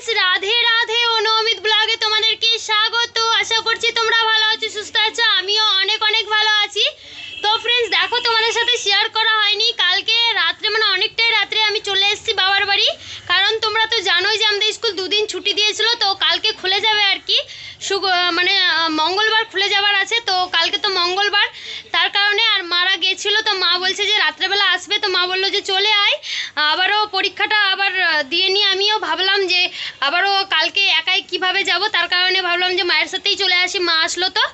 Friends Radhe Radhe ও নমিত ব্লগে তোমাদেরকে স্বাগত। আশা করছি তোমরা ভালো আছো, সুস্থ আছো, আমিও অনেক অনেক ভালো আছি। তো ফ্রেন্ডস দেখো তোমাদের সাথে শেয়ার করা হয়নি। কালকে রাত্রে মানে অনেকটাই রাত্রে আমি চলে এসেছি বাবার বাড়ি। কারণ তোমরা তো জানোই যে আমাদের স্কুল দুদিন ছুটি দিয়েছিল, তো কালকে খুলে যাবে আর কি। মানে মঙ্গলবার খুলে যাবার আছে, তো কালকে তো মঙ্গলবার। তার কারণে আর মারা গেছিল, তো মা বলছে যে রাত্রেবেলা আসবে, তো মা বলল যে চলে আয়। আবারও পরীক্ষাটা আবার দিয়ে নিয়ে আমিও ভাবলাম যে আবারও কালকে একাই কীভাবে যাব, তার কারণে ভাবলাম যে মায়ের সাথেই চলে আসি, মা আসলো তো।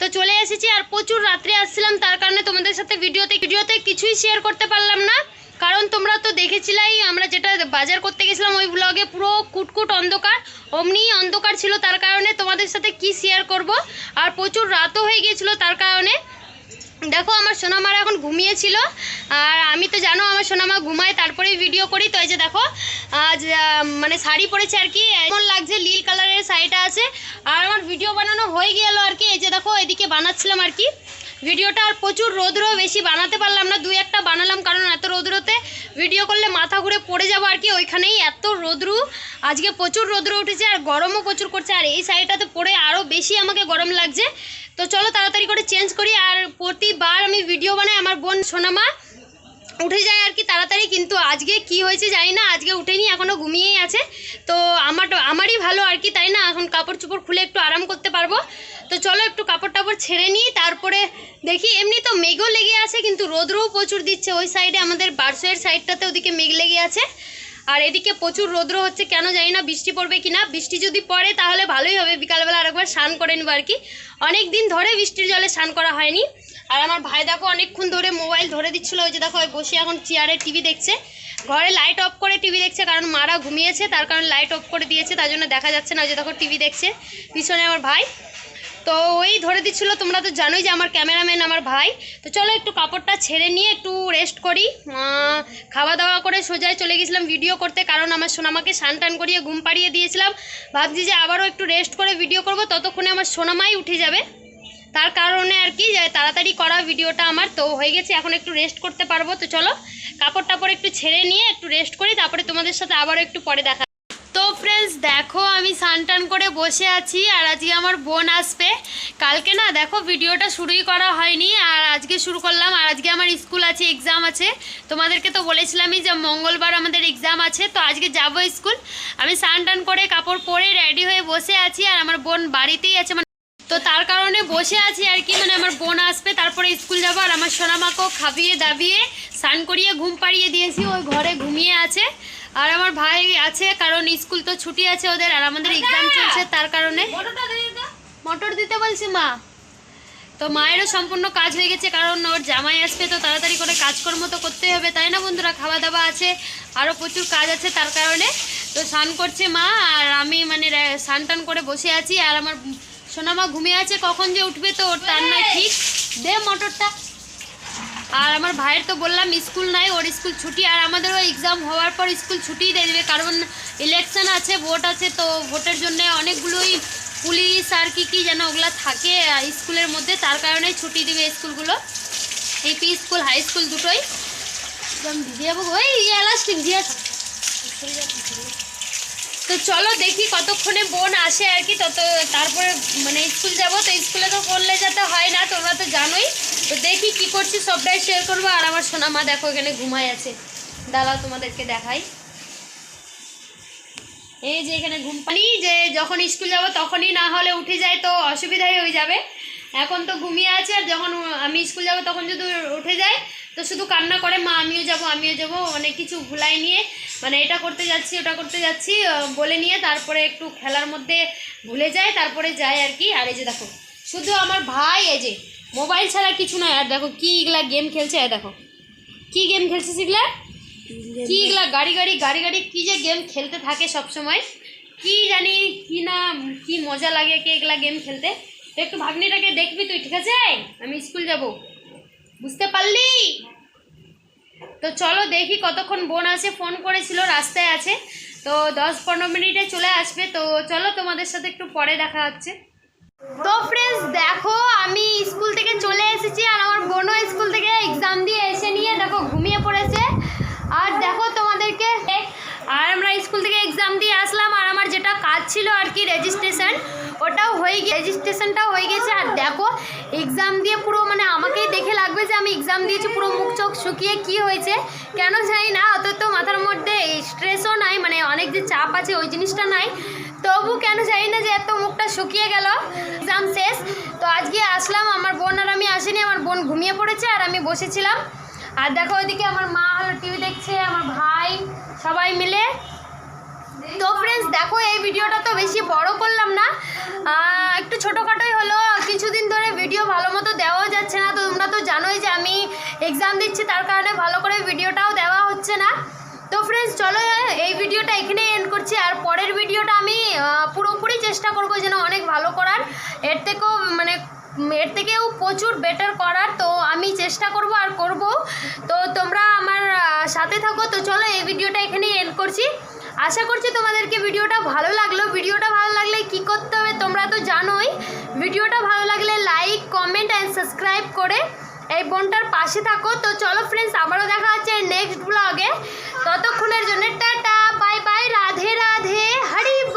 তো চলে এসেছি আর প্রচুর রাত্রে আসছিলাম, তার কারণে তোমাদের সাথে ভিডিওতে ভিডিওতে কিছুই শেয়ার করতে পারলাম না। কারণ তোমরা তো দেখেছিলাই, আমরা যেটা বাজার করতে গেছিলাম ওই ব্লগে পুরো কুটকুট অন্ধকার, অমনি অন্ধকার ছিল, তার কারণে তোমাদের সাথে কি শেয়ার করব। আর প্রচুর রাতও হয়ে গিয়েছিল, তার কারণে দেখো, আমার সোনামারা এখন ঘুমিয়েছিল। আর আমি তো জানো, আমার সোনামা ঘুমায়, তারপরেই ভিডিও করি। তো এই যে দেখো, আজ মানে শাড়ি পরেছে আর কি, এমন লাগছে নীল কালারের শাড়িটা আছে। আর আমার ভিডিও বানানো হয়ে গেল আর কি, এই যে দেখো, এদিকে বানাচ্ছিলাম আর কি। ভিডিওটা আর প্রচুর রৌদ্র, বেশি বানাতে পারলাম না, দুই একটা বানালাম, কারণ এত রৌদ্রতে ভিডিও করলে মাথা ঘুরে পড়ে যাব আর কি, ওইখানেই এত রৌদ্রু। আজকে প্রচুর রৌদ্র উঠেছে আর গরমও প্রচুর করছে, আর এই শাড়িটাতে পরে আরও বেশি আমাকে গরম লাগছে। তো চলো তাড়াতাড়ি করে চেঞ্জ করি, আর প্রতিবার আমি ভিডিও বানাই, আমার বোন সোনামা উঠে যায় আর কি তাড়াতাড়ি, কিন্তু আজকে কি হয়েছে জানি না, আজকে উঠেনি এখনও ঘুমিয়েই আছে। তো আমার আমারই ভালো আর কি, তাই না? এখন কাপড় চোপড় খুলে একটু আরাম করতে পারব। তো চলো একটু কাপড় টাপড় ছেড়ে নিই, তারপরে দেখি, এমনি তো মেঘও লেগে আছে, কিন্তু রোদ্রও প্রচুর দিচ্ছে ওই সাইডে আমাদের বারসয়ের সাইডটাতে ওদিকে মেঘ লেগে আছে। আর এদিকে প্রচুর রৌদ্র হচ্ছে, কেন জানি না বৃষ্টি পড়বে কি না বৃষ্টি যদি পড়ে তাহলে ভালোই হবে, বিকালবেলা আরেকবার স্নান করে নেব আর কি। অনেক দিন ধরে বৃষ্টির জলে স্নান করা হয়নি। আর আমার ভাই দেখো অনেকক্ষণ ধরে মোবাইল ধরে দিচ্ছিল, ওই যে দেখো ওই বসে এখন চেয়ারে টিভি দেখছে। ঘরে লাইট অফ করে টিভি দেখছে, কারণ মারা ঘুমিয়েছে, তার কারণে লাইট অফ করে দিয়েছে, তার জন্য দেখা যাচ্ছে না, ওই যে দেখো টিভি দেখছে। পিছনে আমার ভাই। তো ওই ধরে দিচ্ছিল, তোমরা তো জানোই যে আমার ক্যামেরাম্যান আমার ভাই। তো চলো একটু কাপড়টা ছেড়ে নিয়ে একটু রেস্ট করি। খাওয়া দাওয়া করে সোজায় চলে গেছিলাম ভিডিও করতে, কারণ আমার সোনামাকে স্নান টান করিয়ে ঘুম পাড়িয়ে দিয়েছিলাম। ভাবছি যে আবারও একটু রেস্ট করে ভিডিও করব, ততক্ষণে আমার সোনামাই উঠে যাবে। তার কারণে আর কি তাড়াতাড়ি করা ভিডিওটা আমার, তো হয়ে গেছে, এখন একটু রেস্ট করতে পারব। তো চলো কাপড় টাপড় একটু ছেড়ে নিয়ে একটু রেস্ট করি, তারপরে তোমাদের সাথে আবারও একটু পরে দেখা ফ্রেন্ডস দেখো আমি সানটান টান করে বসে আছি আর আজকে আমার বোন আসবে। কালকে না দেখো ভিডিওটা শুরুই করা হয়নি আর আজকে শুরু করলাম আর আজকে আমার স্কুল আছে এক্সাম আছে। তোমাদেরকে তো বলেছিলামই যে মঙ্গলবার আমাদের এক্সাম আছে, তো আজকে যাব স্কুল। আমি সানটান টান করে কাপড় পরে রেডি হয়ে বসে আছি আর আমার বোন বাড়িতেই আছে মানে তো তার কারণে বসে আছি আর কি মানে আমার বোন আসবে তারপরে স্কুল যাব আর আমার সোনামাকেও খাবিয়ে দাবিয়ে স্নান করিয়ে ঘুম পাড়িয়ে দিয়েছি ওই ঘরে ঘুমিয়ে আছে। আর আমার ভাই আছে কারণ স্কুল তো ছুটি আছে ওদের আর আমাদের এক্সাম চলছে তার কারণে। মটর দিতে বলছি মা। তো মায়েরও সম্পূর্ণ কাজ হয়ে গেছে কারণ ওর জামাই আসবে তো তাড়াতাড়ি করে কাজকর্ম তো করতেই হবে তাই না বন্ধুরা? খাওয়া দাওয়া আছে আরও প্রচুর কাজ আছে তার কারণে। তো স্নান করছে মা আর আমি মানে স্নান টান করে বসে আছি আর আমার সোনামা ঘুমিয়ে আছে, কখন যে উঠবে তো ওর তার নয় ঠিক। দে মোটরটা। আর আমার ভাইয়ের তো বললাম স্কুল নাই, ওর স্কুল ছুটি, আর আমাদেরও এক্সাম হওয়ার পর স্কুল ছুটিই দিয়ে দেবে, কারণ ইলেকশন আছে ভোট আছে, তো ভোটের জন্য অনেকগুলোই পুলিশ আর কি কি যেন ওগুলো থাকে স্কুলের মধ্যে, তার কারণে ছুটি দেবে স্কুলগুলো। এপি স্কুল, হাই স্কুল দুটোই। একদম ভিজে যাব। ওই এলাস্টিক দিয়ে তো চলো দেখি কতক্ষণে বোন আসে আর কি তত তারপরে মানে স্কুল যাব, তো স্কুলে তো করলে যেতে হয় না, তোমরা তো জানোই। তো দেখি কি করছি, সবটাই শেয়ার করব। আর আমার সোনা মা দেখো এখানে ঘুমায় আছে। দাঁড়াও তোমাদেরকে দেখাই। এই যে এখানে ঘুম পানি যে যখন স্কুল যাব তখনই না হলে উঠে যায় তো অসুবিধাই হয়ে যাবে। এখন তো ঘুমিয়ে আছে আর যখন আমি স্কুল যাব তখন যদি উঠে যায়, তো শুধু কান্না করে, মা, আমিও যাব আমিও যাব। অনেক কিছু ভুলাই নিয়ে মানে এটা করতে যাচ্ছি, ওটা করতে যাচ্ছি বলে নিয়ে তারপরে একটু খেলার মধ্যে ভুলে যায়, তারপরে যায় আর কি। আর এই যে দেখো, শুধু আমার ভাই, এই যে মোবাইল ছাড়া কিছু নয় আর দেখো কি এগুলা গেম খেলছে আর দেখো। কি গেম খেলছে সেগুলা কি এগুলা গাড়ি গাড়ি গাড়ি গাড়ি, কী যে গেম খেলতে থাকে সব সময় কি জানি, কি না, কি মজা লাগে কে এগুলা গেম খেলতে। তো একটু ভাগ্নিটাকে দেখবি তুই, ঠিক আছে? আমি স্কুল যাব। বুঝতে পারলি? তো চলো দেখি কতক্ষণ বোন আছে, ফোন করেছিল, রাস্তায় আছে। তো দশ পনেরো মিনিটে চলে আসবে। তো চলো তোমাদের সাথে একটু পরে দেখা হচ্ছে। তো ফ্রেন্ডস দেখো, আমি স্কুল থেকে চলে এসেছি আর আমার বোনও স্কুল থেকে এক্সাম দিয়ে এসে নিয়ে দেখো ঘুমিয়ে পড়েছে। আর দেখো তোমাদেরকে, আর আমরা স্কুল থেকে এক্সাম দিয়ে আসলাম আর আমার যেটা কাজ ছিল আর কি রেজিস্ট্রেশন ওটাও হয়ে গিয়ে রেজিস্ট্রেশনটাও হয়ে গেছে। আর দেখো এক্সাম দিয়ে পুরো মানে লাগবে যে আমি এক্সাম দিয়েছি, পুরো মুখ চোখ শুকিয়ে কি হয়েছে? কেন জানি না অত তো মাথার মধ্যে স্ট্রেসও নাই মানে অনেক যে চাপ আছে, ওই জিনিসটা নাই। তবু কেন জানি না যে এত মুখটা শুকিয়ে গেল। এক্সাম শেষ। তো আজকে আসলাম, আমার বোন আর আমি আসিনি, আমার বোন ঘুমিয়ে পড়েছে, আর আমি বসেছিলাম। আর দেখো ওইদিকে আমার মা হলো টিভি দেখছে, আমার ভাই, সবাই মিলে তো ফ্রেন্ডস দেখো এই ভিডিওটা তো বেশি বড় করলাম না আহ, একটু ছোটোখাটোই হলো কিছুদিন ধরে ভিডিও ভালো মতো দেওয়াও যাচ্ছে না তো তোমরা তো জানোই যে আমি এক্সাম দিচ্ছি, তার কারণে ভালো করে ভিডিওটাও দেওয়া হচ্ছে না। তো ফ্রেন্ডস চলো, এই ভিডিওটা এখানেই এন্ড করছি, আর পরের ভিডিওটা আমি পুরোপুরি চেষ্টা করব যেন অনেক ভালো করার। এর থেকেও মানে এর থেকেও প্রচুর বেটার করার, তো আমি চেষ্টা করব আর করব। তো তোমরা আমার সাথে থাকো, তো চলো, এই ভিডিওটা এখানেই এন্ড করছি। আশা করছি তোমাদেরকে ভিডিওটা ভালো লাগল। ভিডিওটা ভালো লাগলে কি করতে হবে তোমরা তো জানোই। ভিডিওটা ভালো লাগলে লাইক কমেন্ট অ্যান্ড সাবস্ক্রাইব করে এই বোনটার পাশে থাকো। তো চলো ফ্রেন্ডস আবারও দেখা হচ্ছে নেক্সট ব্লগে ততক্ষণের জন্য tata bye bye Radhe Radhe, Hari